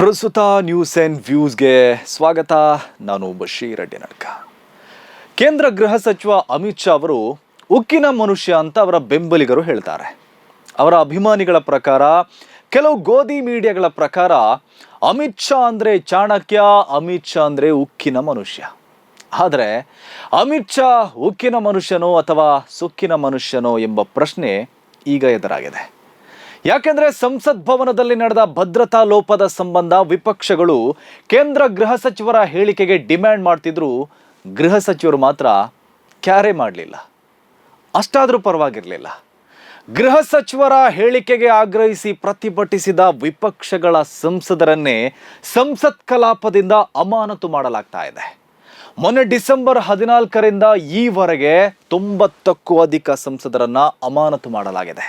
ಪ್ರಸ್ತುತ news and ವ್ಯೂಸ್ಗೆ ಸ್ವಾಗತ. ನಾನು ಬಶೀರ್ ರೆಡ್ಡಿ ನಡ್ಕ ಕೇಂದ್ರ ಗೃಹ ಸಚಿವ ಅಮಿತ್ ಶಾ ಅವರು ಉಕ್ಕಿನ ಮನುಷ್ಯ ಅಂತ ಅವರ ಬೆಂಬಲಿಗರು ಹೇಳ್ತಾರೆ. ಅವರ ಅಭಿಮಾನಿಗಳ ಪ್ರಕಾರ, ಕೆಲವು ಗೋಧಿ ಮೀಡಿಯಾಗಳ ಪ್ರಕಾರ, ಅಮಿತ್ ಶಾ ಅಂದರೆ ಚಾಣಕ್ಯ, ಅಮಿತ್ ಶಾ ಅಂದರೆ ಉಕ್ಕಿನ ಮನುಷ್ಯ. ಆದರೆ, ಅಮಿತ್ ಶಾ ಉಕ್ಕಿನ ಮನುಷ್ಯನೋ ಅಥವಾ ಸುಕ್ಕಿನ ಮನುಷ್ಯನೋ ಎಂಬ ಪ್ರಶ್ನೆ ಈಗ ಎದುರಾಗಿದೆ. ಯಾಕೆಂದ್ರೆ ಸಂಸತ್ ಭವನದಲ್ಲಿ ನಡೆದ ಭದ್ರತಾ ಲೋಪದ ಸಂಬಂಧ ವಿಪಕ್ಷಗಳು ಕೇಂದ್ರ ಗೃಹ ಸಚಿವರ ಹೇಳಿಕೆಗೆ ಡಿಮ್ಯಾಂಡ್ ಮಾಡ್ತಿದ್ರು. ಗೃಹ ಸಚಿವರು ಮಾತ್ರ ಕ್ಯಾರೆ ಮಾಡಲಿಲ್ಲ. ಅಷ್ಟಾದರೂ ಪರವಾಗಿರಲಿಲ್ಲ. ಗೃಹ ಸಚಿವರ ಹೇಳಿಕೆಗೆ ಆಗ್ರಹಿಸಿ ಪ್ರತಿಭಟಿಸಿದ ವಿಪಕ್ಷಗಳ ಸಂಸದರನ್ನೇ ಸಂಸತ್ ಕಲಾಪದಿಂದ ಅಮಾನತು ಮಾಡಲಾಗ್ತಾ ಇದೆ. ಮೊನ್ನೆ ಡಿಸೆಂಬರ್ ಹದಿನಾಲ್ಕರಿಂದ ಈವರೆಗೆ ತೊಂಬತ್ತಕ್ಕೂ ಅಧಿಕ ಸಂಸದರನ್ನ ಅಮಾನತು ಮಾಡಲಾಗಿದೆ.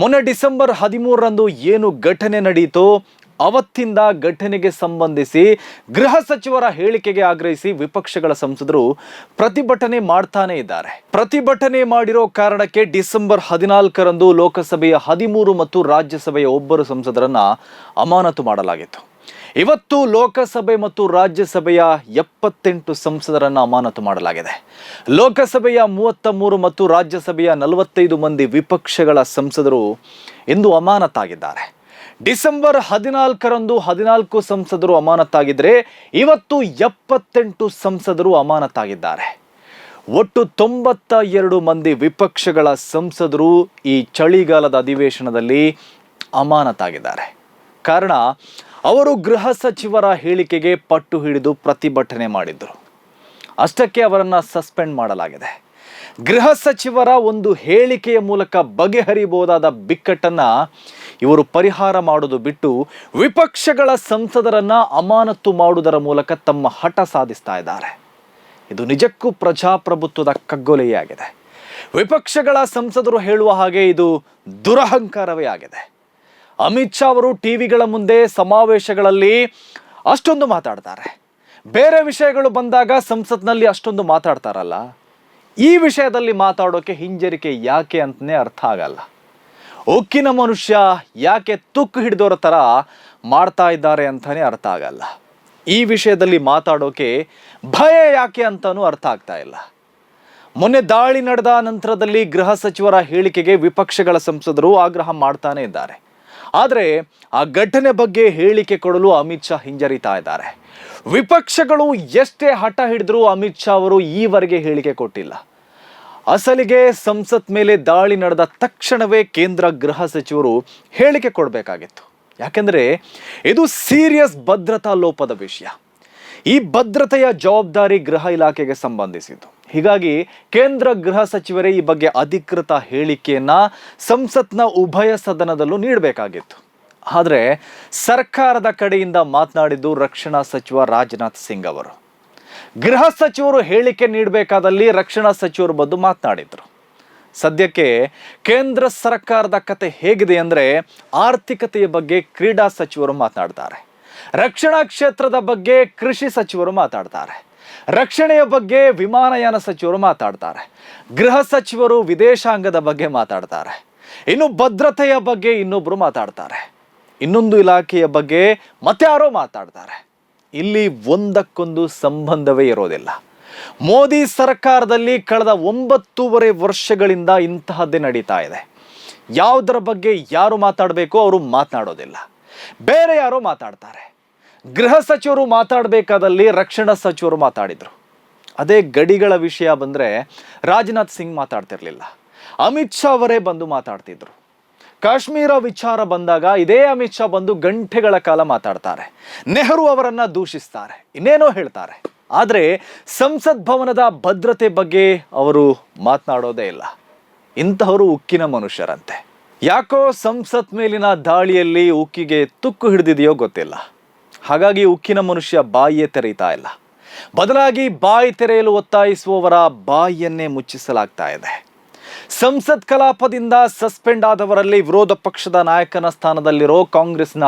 ಮೊನ್ನೆ ಡಿಸೆಂಬರ್ ಹದಿಮೂರರಂದು ಏನು ಘಟನೆ ನಡೆಯಿತು ಅವತ್ತಿಂದ ಘಟನೆಗೆ ಸಂಬಂಧಿಸಿ ಗೃಹ ಸಚಿವರ ಹೇಳಿಕೆಗೆ ಆಗ್ರಹಿಸಿ ವಿಪಕ್ಷಗಳ ಸಂಸದರು ಪ್ರತಿಭಟನೆ ಮಾಡ್ತಾನೆ ಇದ್ದಾರೆ. ಪ್ರತಿಭಟನೆ ಮಾಡಿರೋ ಕಾರಣಕ್ಕೆ ಡಿಸೆಂಬರ್ ಹದಿನಾಲ್ಕರಂದು ಲೋಕಸಭೆಯ ಹದಿಮೂರು ಮತ್ತು ರಾಜ್ಯಸಭೆಯ ಒಬ್ಬರು ಸಂಸದರನ್ನ ಅಮಾನತು ಮಾಡಲಾಗಿತ್ತು. ಇವತ್ತು ಲೋಕಸಭೆ ಮತ್ತು ರಾಜ್ಯಸಭೆಯ ಎಪ್ಪತ್ತೆಂಟು ಸಂಸದರನ್ನು ಅಮಾನತು ಮಾಡಲಾಗಿದೆ. ಲೋಕಸಭೆಯ ಮೂವತ್ತ ಮೂರು ಮತ್ತು ರಾಜ್ಯಸಭೆಯ ನಲವತ್ತೈದು ಮಂದಿ ವಿಪಕ್ಷಗಳ ಸಂಸದರು ಇಂದು ಅಮಾನತಾಗಿದ್ದಾರೆ. ಡಿಸೆಂಬರ್ ಹದಿನಾಲ್ಕರಂದು ಹದಿನಾಲ್ಕು ಸಂಸದರು ಅಮಾನತಾಗಿದ್ದರೆ ಇವತ್ತು ಎಪ್ಪತ್ತೆಂಟು ಸಂಸದರು ಅಮಾನತಾಗಿದ್ದಾರೆ. ಒಟ್ಟು ತೊಂಬತ್ತ ಎರಡು ಮಂದಿ ವಿಪಕ್ಷಗಳ ಸಂಸದರು ಈ ಚಳಿಗಾಲದ ಅಧಿವೇಶನದಲ್ಲಿ ಅಮಾನತಾಗಿದ್ದಾರೆ. ಕಾರಣ ಅವರು ಗೃಹ ಸಚಿವರ ಹೇಳಿಕೆಗೆ ಪಟ್ಟು ಹಿಡಿದು ಪ್ರತಿಭಟನೆ ಮಾಡಿದ್ರು ಅಷ್ಟಕ್ಕೆ ಅವರನ್ನು ಸಸ್ಪೆಂಡ್ ಮಾಡಲಾಗಿದೆ. ಗೃಹ ಸಚಿವರ ಒಂದು ಹೇಳಿಕೆಯ ಮೂಲಕ ಬಗೆಹರಿಬಹುದಾದ ಬಿಕ್ಕಟ್ಟನ್ನ ಇವರು ಪರಿಹಾರ ಮಾಡೋದು ಬಿಟ್ಟು ವಿಪಕ್ಷಗಳ ಸಂಸದರನ್ನ ಅಮಾನತು ಮಾಡುವುದರ ಮೂಲಕ ತಮ್ಮ ಹಠ ಸಾಧಿಸ್ತಾ ಇದ್ದಾರೆ. ಇದು ನಿಜಕ್ಕೂ ಪ್ರಜಾಪ್ರಭುತ್ವದ ಕಗ್ಗೊಲೆಯೇ ವಿಪಕ್ಷಗಳ ಸಂಸದರು ಹೇಳುವ ಹಾಗೆ ಇದು ದುರಹಂಕಾರವೇ ಆಗಿದೆ. ಅಮಿತ್ ಶಾ ಅವರು ಟಿವಿಗಳ ಮುಂದೆ ಸಮಾವೇಶಗಳಲ್ಲಿ ಅಷ್ಟೊಂದು ಮಾತಾಡ್ತಾರೆ. ಬೇರೆ ವಿಷಯಗಳು ಬಂದಾಗ ಸಂಸತ್ನಲ್ಲಿ ಅಷ್ಟೊಂದು ಮಾತಾಡ್ತಾರಲ್ಲ. ಈ ವಿಷಯದಲ್ಲಿ ಮಾತಾಡೋಕೆ ಹಿಂಜರಿಕೆ ಯಾಕೆ ಅಂತಲೇ ಅರ್ಥ ಆಗಲ್ಲ. ಉಕ್ಕಿನ ಮನುಷ್ಯ ಯಾಕೆ ತುಕ್ಕು ಹಿಡಿದೋರ ಥರ ಮಾಡ್ತಾ ಇದ್ದಾರೆ ಅಂತಲೇ ಅರ್ಥ ಆಗಲ್ಲ. ಈ ವಿಷಯದಲ್ಲಿ ಮಾತಾಡೋಕೆ ಭಯ ಯಾಕೆ ಅಂತಲೂ ಅರ್ಥ ಆಗ್ತಾ ಇಲ್ಲ. ಮೊನ್ನೆ ದಾಳಿ ನಡೆದ ನಂತರದಲ್ಲಿ ಗೃಹ ಸಚಿವರ ಹೇಳಿಕೆಗೆ ವಿಪಕ್ಷಗಳ ಸಂಸದರು ಆಗ್ರಹ ಮಾಡ್ತಾನೆ ಇದ್ದಾರೆ. ಆದರೆ ಆ ಘಟನೆ ಬಗ್ಗೆ ಹೇಳಿಕೆ ಕೊಡಲು ಅಮಿತ್ ಶಾ ಹಿಂಜರಿತಾ ಇದ್ದಾರೆ. ವಿಪಕ್ಷಗಳು ಎಷ್ಟೇ ಹಠ ಹಿಡಿದರೂ ಅಮಿತ್ ಶಾ ಅವರು ಈವರೆಗೆ ಹೇಳಿಕೆ ಕೊಟ್ಟಿಲ್ಲ. ಅಸಲಿಗೆ ಸಂಸತ್ ಮೇಲೆ ದಾಳಿ ನಡೆದ ತಕ್ಷಣವೇ ಕೇಂದ್ರ ಗೃಹ ಸಚಿವರು ಹೇಳಿಕೆ ಕೊಡಬೇಕಾಗಿತ್ತು. ಯಾಕೆಂದರೆ ಇದು ಸೀರಿಯಸ್ ಭದ್ರತಾ ಲೋಪದ ವಿಷಯ. ಈ ಭದ್ರತೆಯ ಜವಾಬ್ದಾರಿ ಗೃಹ ಇಲಾಖೆಗೆ ಸಂಬಂಧಿಸಿದ್ದು. ಹೀಗಾಗಿ ಕೇಂದ್ರ ಗೃಹ ಸಚಿವರೇ ಈ ಬಗ್ಗೆ ಅಧಿಕೃತ ಹೇಳಿಕೆಯನ್ನ ಸಂಸತ್ನ ಉಭಯ ಸದನದಲ್ಲೂ ನೀಡಬೇಕಾಗಿತ್ತು. ಆದರೆ ಸರ್ಕಾರದ ಕಡೆಯಿಂದ ಮಾತನಾಡಿದ್ದು ರಕ್ಷಣಾ ಸಚಿವ ರಾಜನಾಥ್ ಸಿಂಗ್ ಅವರು. ಗೃಹ ಸಚಿವರು ಹೇಳಿಕೆ ನೀಡಬೇಕಾದಲ್ಲಿ ರಕ್ಷಣಾ ಸಚಿವರು ಬಂದು ಮಾತನಾಡಿದ್ರು. ಸದ್ಯಕ್ಕೆ ಕೇಂದ್ರ ಸರ್ಕಾರದ ಕತೆ ಹೇಗಿದೆ ಅಂದರೆ ಆರ್ಥಿಕತೆಯ ಬಗ್ಗೆ ಕ್ರೀಡಾ ಸಚಿವರು ಮಾತನಾಡ್ತಾರೆ. ರಕ್ಷಣಾ ಕ್ಷೇತ್ರದ ಬಗ್ಗೆ ಕೃಷಿ ಸಚಿವರು ಮಾತಾಡ್ತಾರೆ ರಕ್ಷಣೆಯ ಬಗ್ಗೆ ವಿಮಾನಯಾನ ಸಚಿವರು ಮಾತಾಡ್ತಾರೆ. ಗೃಹ ಸಚಿವರು ವಿದೇಶಾಂಗದ ಬಗ್ಗೆ ಮಾತಾಡ್ತಾರೆ. ಇನ್ನು ಭದ್ರತೆಯ ಬಗ್ಗೆ ಇನ್ನೊಬ್ಬರು ಮಾತಾಡ್ತಾರೆ. ಇನ್ನೊಂದು ಇಲಾಖೆಯ ಬಗ್ಗೆ ಮತ್ತಾರೋ ಮಾತಾಡ್ತಾರೆ. ಇಲ್ಲಿ ಒಂದಕ್ಕೊಂದು ಸಂಬಂಧವೇ ಇರೋದಿಲ್ಲ. ಮೋದಿ ಸರ್ಕಾರದಲ್ಲಿ ಕಳೆದ ಒಂಬತ್ತೂವರೆ ವರ್ಷಗಳಿಂದ ಇಂತಹದ್ದೇ ನಡೀತಾ ಇದೆ. ಯಾವುದರ ಬಗ್ಗೆ ಯಾರು ಮಾತಾಡಬೇಕೋ ಅವರು ಮಾತನಾಡೋದಿಲ್ಲ. ಬೇರೆ ಯಾರೋ ಮಾತಾಡ್ತಾರೆ. ಗೃಹ ಸಚಿವರು ಮಾತಾಡಬೇಕಾದಲ್ಲಿ ರಕ್ಷಣಾ ಸಚಿವರು ಮಾತಾಡಿದರು. ಅದೇ ಗಡಿಗಳ ವಿಷಯ ಬಂದರೆ ರಾಜನಾಥ್ ಸಿಂಗ್ ಮಾತಾಡ್ತಿರಲಿಲ್ಲ. ಅಮಿತ್ ಶಾ ಅವರೇ ಬಂದು ಮಾತಾಡ್ತಿದ್ರು. ಕಾಶ್ಮೀರ ವಿಚಾರ ಬಂದಾಗ ಇದೇ ಅಮಿತ್ ಶಾ ಬಂದು ಗಂಟೆಗಳ ಕಾಲ ಮಾತಾಡ್ತಾರೆ. ನೆಹರು ಅವರನ್ನು ದೂಷಿಸ್ತಾರೆ. ಇನ್ನೇನೋ ಹೇಳ್ತಾರೆ. ಆದರೆ ಸಂಸತ್ ಭವನದ ಭದ್ರತೆ ಬಗ್ಗೆ ಅವರು ಮಾತನಾಡೋದೇ ಇಲ್ಲ. ಇಂತಹವರು ಉಕ್ಕಿನ ಮನುಷ್ಯರಂತೆ. ಯಾಕೋ ಸಂಸತ್ ಮೇಲಿನ ದಾಳಿಯಲ್ಲಿ ಉಕ್ಕಿಗೆ ತುಕ್ಕು ಹಿಡಿದಿದೆಯೋ ಗೊತ್ತಿಲ್ಲ. ಹಾಗಾಗಿ ಉಕ್ಕಿನ ಮನುಷ್ಯ ಬಾಯಿಯೇ ತೆರೀತಾ ಇಲ್ಲ. ಬದಲಾಗಿ ಬಾಯಿ ತೆರೆಯಲು ಒತ್ತಾಯಿಸುವವರ ಬಾಯಿಯನ್ನೇ ಮುಚ್ಚಿಸಲಾಗ್ತಾ ಇದೆ. ಸಂಸತ್ ಕಲಾಪದಿಂದ ಸಸ್ಪೆಂಡ್ ಆದವರಲ್ಲಿ ವಿರೋಧ ಪಕ್ಷದ ನಾಯಕನ ಸ್ಥಾನದಲ್ಲಿರೋ ಕಾಂಗ್ರೆಸ್ನ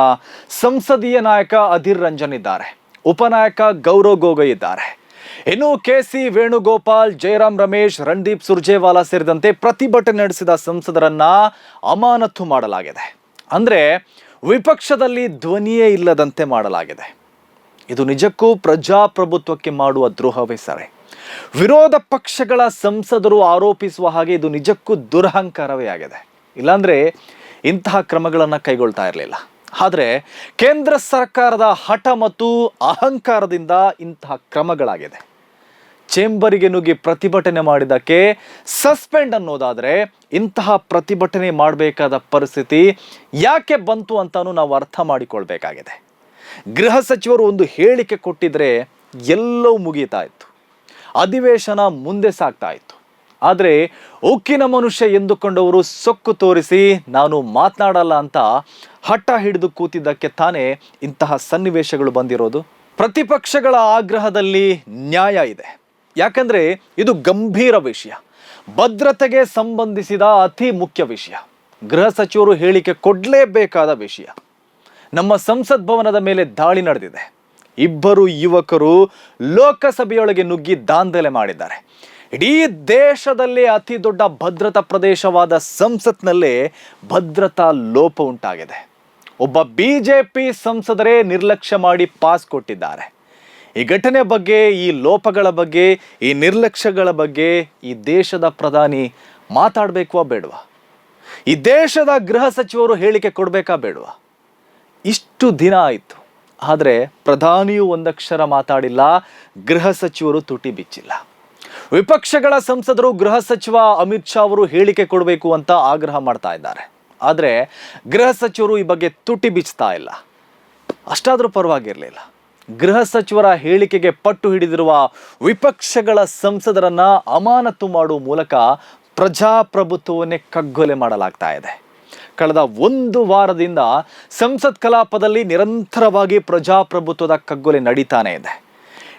ಸಂಸದೀಯ ನಾಯಕ ಅಧೀರ್ ರಂಜನ್ ಇದ್ದಾರೆ. ಉಪನಾಯಕ ಗೌರವ್ ಗೊಗೊಯ್ ಇದ್ದಾರೆ. ಇನ್ನು ಕೆ ಸಿ ವೇಣುಗೋಪಾಲ್ ಜಯರಾಮ್ ರಮೇಶ್, ರಣದೀಪ್ ಸುರ್ಜೇವಾಲಾ ಸೇರಿದಂತೆ ಪ್ರತಿಭಟನೆ ನಡೆಸಿದ ಸಂಸದರನ್ನ ಅಮಾನತು ಮಾಡಲಾಗಿದೆ. ಅಂದ್ರೆ ವಿಪಕ್ಷದಲ್ಲಿ ಧ್ವನಿಯೇ ಇಲ್ಲದಂತೆ ಮಾಡಲಾಗಿದೆ. ಇದು ನಿಜಕ್ಕೂ ಪ್ರಜಾಪ್ರಭುತ್ವಕ್ಕೆ ಮಾಡುವ ದ್ರೋಹವೇ ಸರಿ. ವಿರೋಧ ಪಕ್ಷಗಳ ಸಂಸದರು ಆರೋಪಿಸುವ ಹಾಗೆ ಇದು ನಿಜಕ್ಕೂ ದುರಹಂಕಾರವೇ ಆಗಿದೆ. ಇಲ್ಲಾಂದ್ರೆ ಇಂತಹ ಕ್ರಮಗಳನ್ನು ಕೈಗೊಳ್ತಾ ಇರಲಿಲ್ಲ. ಆದರೆ ಕೇಂದ್ರ ಸರ್ಕಾರದ ಹಠ ಮತ್ತು ಅಹಂಕಾರದಿಂದ ಇಂತಹ ಕ್ರಮಗಳಾಗಿದೆ. ಚೇಂಬರಿಗೆ ನುಗ್ಗಿ ಪ್ರತಿಭಟನೆ ಮಾಡಿದ್ದಕ್ಕೆ ಸಸ್ಪೆಂಡ್ ಅನ್ನೋದಾದರೆ ಇಂತಹ ಪ್ರತಿಭಟನೆ ಮಾಡಬೇಕಾದ ಪರಿಸ್ಥಿತಿ ಯಾಕೆ ಬಂತು ಅಂತಲೂ ನಾವು ಅರ್ಥ ಮಾಡಿಕೊಳ್ಬೇಕಾಗಿದೆ. ಗೃಹ ಸಚಿವರು ಒಂದು ಹೇಳಿಕೆ ಕೊಟ್ಟಿದ್ರೆ ಎಲ್ಲವೂ ಮುಗೀತಾ ಇತ್ತು. ಅಧಿವೇಶನ ಮುಂದೆ ಸಾಗ್ತಾ ಇತ್ತು. ಆದರೆ ಉಕ್ಕಿನ ಮನುಷ್ಯ ಎಂದುಕೊಂಡವರು ಸೊಕ್ಕು ತೋರಿಸಿ ನಾನು ಮಾತನಾಡಲ್ಲ ಅಂತ ಹಠ ಹಿಡಿದು ಕೂತಿದ್ದಕ್ಕೆ ತಾನೇ ಇಂತಹ ಸನ್ನಿವೇಶಗಳು ಬಂದಿರೋದು. ಪ್ರತಿಪಕ್ಷಗಳ ಆಗ್ರಹದಲ್ಲಿ ನ್ಯಾಯ ಇದೆ. ಯಾಕಂದ್ರೆ ಇದು ಗಂಭೀರ ವಿಷಯ. ಭದ್ರತೆಗೆ ಸಂಬಂಧಿಸಿದ ಅತಿ ಮುಖ್ಯ ವಿಷಯ. ಗೃಹ ಸಚಿವರು ಹೇಳಿಕೆ ಕೊಡಲೇಬೇಕಾದ ವಿಷಯ. ನಮ್ಮ ಸಂಸತ್ ಭವನದ ಮೇಲೆ ದಾಳಿ ನಡೆದಿದೆ. ಇಬ್ಬರು ಯುವಕರು ಲೋಕಸಭೆಯೊಳಗೆ ನುಗ್ಗಿ ದಾಂಧಲೆ ಮಾಡಿದ್ದಾರೆ. ಇಡೀ ದೇಶದಲ್ಲೇ ಅತಿ ದೊಡ್ಡ ಭದ್ರತಾ ಪ್ರದೇಶವಾದ ಸಂಸತ್ನಲ್ಲೇ ಭದ್ರತಾ ಲೋಪ ಉಂಟಾಗಿದೆ. ಒಬ್ಬ ಬಿಜೆಪಿ ಸಂಸದರೇ ನಿರ್ಲಕ್ಷ್ಯ ಮಾಡಿ ಪಾಸ್ ಕೊಟ್ಟಿದ್ದಾರೆ. ಈ ಘಟನೆ ಬಗ್ಗೆ, ಈ ಲೋಪಗಳ ಬಗ್ಗೆ, ಈ ನಿರ್ಲಕ್ಷ್ಯಗಳ ಬಗ್ಗೆ ಈ ದೇಶದ ಪ್ರಧಾನಿ ಮಾತಾಡಬೇಕವಾ ಬೇಡವಾ? ಈ ದೇಶದ ಗೃಹ ಸಚಿವರು ಹೇಳಿಕೆ ಕೊಡಬೇಕಾ ಬೇಡವಾ? ಇಷ್ಟು ದಿನ ಆಯಿತು. ಆದರೆ ಪ್ರಧಾನಿಯು ಒಂದಕ್ಷರ ಮಾತಾಡಿಲ್ಲ, ಗೃಹ ಸಚಿವರು ತುಟಿ ಬಿಚ್ಚಿಲ್ಲ. ವಿಪಕ್ಷಗಳ ಸಂಸದರು, ಗೃಹ ಸಚಿವ ಅಮಿತ್ ಶಾ ಅವರು ಹೇಳಿಕೆ ಕೊಡಬೇಕು ಅಂತ ಆಗ್ರಹ ಮಾಡ್ತಾ ಇದ್ದಾರೆ. ಆದರೆ ಗೃಹ ಸಚಿವರು ಈ ಬಗ್ಗೆ ತುಟಿ ಬಿಚ್ತಾ ಇಲ್ಲ. ಅಷ್ಟಾದರೂ ಪರವಾಗಿರಲಿಲ್ಲ. ಗೃಹ ಸಚಿವರ ಹೇಳಿಕೆಗೆ ಪಟ್ಟು ಹಿಡಿದಿರುವ ವಿಪಕ್ಷಗಳ ಸಂಸದರನ್ನ ಅಮಾನತು ಮಾಡುವ ಮೂಲಕ ಪ್ರಜಾಪ್ರಭುತ್ವವನ್ನೇ ಕಗ್ಗೊಲೆ ಮಾಡಲಾಗ್ತಾ ಇದೆ. ಕಳೆದ ಒಂದು ವಾರದಿಂದ ಸಂಸತ್ ಕಲಾಪದಲ್ಲಿ ನಿರಂತರವಾಗಿ ಪ್ರಜಾಪ್ರಭುತ್ವದ ಕಗ್ಗೊಲೆ ನಡೀತಾನೆ ಇದೆ.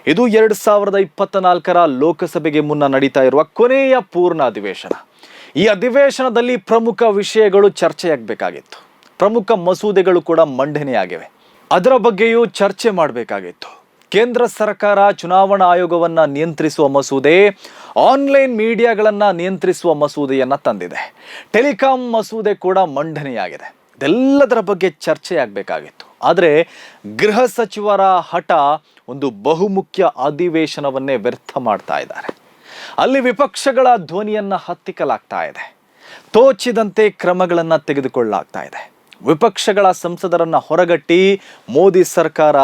ಇದು ಎರಡು ಸಾವಿರದ ಇಪ್ಪತ್ತ ನಾಲ್ಕರ ಲೋಕಸಭೆಗೆ ಮುನ್ನ ನಡೀತಾ ಇರುವ ಕೊನೆಯ ಪೂರ್ಣ ಅಧಿವೇಶನ. ಈ ಅಧಿವೇಶನದಲ್ಲಿ ಪ್ರಮುಖ ವಿಷಯಗಳು ಚರ್ಚೆಯಾಗಬೇಕಾಗಿತ್ತು. ಪ್ರಮುಖ ಮಸೂದೆಗಳು ಕೂಡ ಮಂಡನೆಯಾಗಿವೆ. ಅದರ ಬಗ್ಗೆಯೂ ಚರ್ಚೆ ಮಾಡಬೇಕಾಗಿತ್ತು. ಕೇಂದ್ರ ಸರ್ಕಾರ ಚುನಾವಣಾ ಆಯೋಗವನ್ನ ನಿಯಂತ್ರಿಸುವ ಮಸೂದೆ, ಆನ್ಲೈನ್ ಮೀಡಿಯಾಗಳನ್ನು ನಿಯಂತ್ರಿಸುವ ಮಸೂದೆಯನ್ನ ತಂದಿದೆ. ಟೆಲಿಕಾಂ ಮಸೂದೆ ಕೂಡ ಮಂಡನೆಯಾಗಿದೆ. ಇದೆಲ್ಲದರ ಬಗ್ಗೆ ಚರ್ಚೆಯಾಗಬೇಕಾಗಿತ್ತು ಆದರೆ ಗೃಹ ಸಚಿವರ ಹಠ ಒಂದು ಬಹುಮುಖ್ಯ ಅಧಿವೇಶನವನ್ನೇ ವ್ಯರ್ಥ ಮಾಡ್ತಾ ಇದ್ದಾರೆ. ಅಲ್ಲಿ ವಿಪಕ್ಷಗಳ ಧ್ವನಿಯನ್ನ ಹತ್ತಿಕ್ಕಲಾಗ್ತಾ ಇದೆ. ತೋಚಿದಂತೆ ಕ್ರಮಗಳನ್ನು ತೆಗೆದುಕೊಳ್ಳಲಾಗ್ತಾ ಇದೆ. ವಿಪಕ್ಷಗಳ ಸಂಸದರನ್ನ ಹೊರಗಟ್ಟಿ ಮೋದಿ ಸರ್ಕಾರ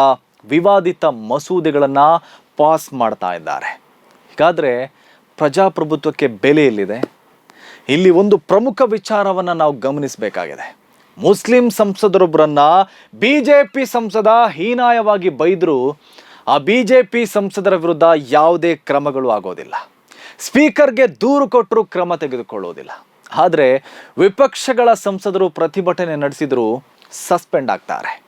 ವಿವಾದಿತ ಮಸೂದೆಗಳನ್ನು ಪಾಸ್ ಮಾಡ್ತಾ ಇದ್ದಾರೆ. ಹೀಗಾದರೆ ಪ್ರಜಾಪ್ರಭುತ್ವಕ್ಕೆ ಬೆಲೆ ಎಲ್ಲಿದೆ? ಇಲ್ಲಿ ಒಂದು ಪ್ರಮುಖ ವಿಚಾರವನ್ನು ನಾವು ಗಮನಿಸಬೇಕಾಗಿದೆ. ಮುಸ್ಲಿಂ ಸಂಸದರೊಬ್ಬರನ್ನ ಬಿ ಜೆ ಪಿ ಸಂಸದ ಹೀನಾಯವಾಗಿ ಬೈದರೂ ಆ ಬಿ ಜೆ ಪಿ ಸಂಸದರ ವಿರುದ್ಧ ಯಾವುದೇ ಕ್ರಮಗಳು ಆಗೋದಿಲ್ಲ. ಸ್ಪೀಕರ್ಗೆ ದೂರು ಕೊಟ್ಟರು ಕ್ರಮ ತೆಗೆದುಕೊಳ್ಳೋದಿಲ್ಲ. ಆದರೆ ವಿಪಕ್ಷಗಳ ಸಂಸದರು ಪ್ರತಿಭಟನೆ ನಡೆಸಿದರೂ ಸಸ್ಪೆಂಡ್ ಆಗ್ತಾರೆ.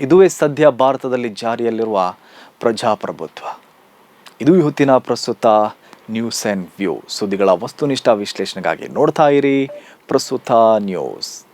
ಇದುವೇ ಸದ್ಯ ಭಾರತದಲ್ಲಿ ಜಾರಿಯಲ್ಲಿರುವ ಪ್ರಜಾಪ್ರಭುತ್ವ. ಇದು ಇವತ್ತಿನ ಪ್ರಸ್ತುತ ನ್ಯೂಸ್ ಆ್ಯಂಡ್ ವ್ಯೂ ಸುದ್ದಿಗಳ ವಸ್ತುನಿಷ್ಠ ವಿಶ್ಲೇಷಣೆಗಾಗಿ ನೋಡ್ತಾ ಇರಿ ಪ್ರಸ್ತುತ ನ್ಯೂಸ್.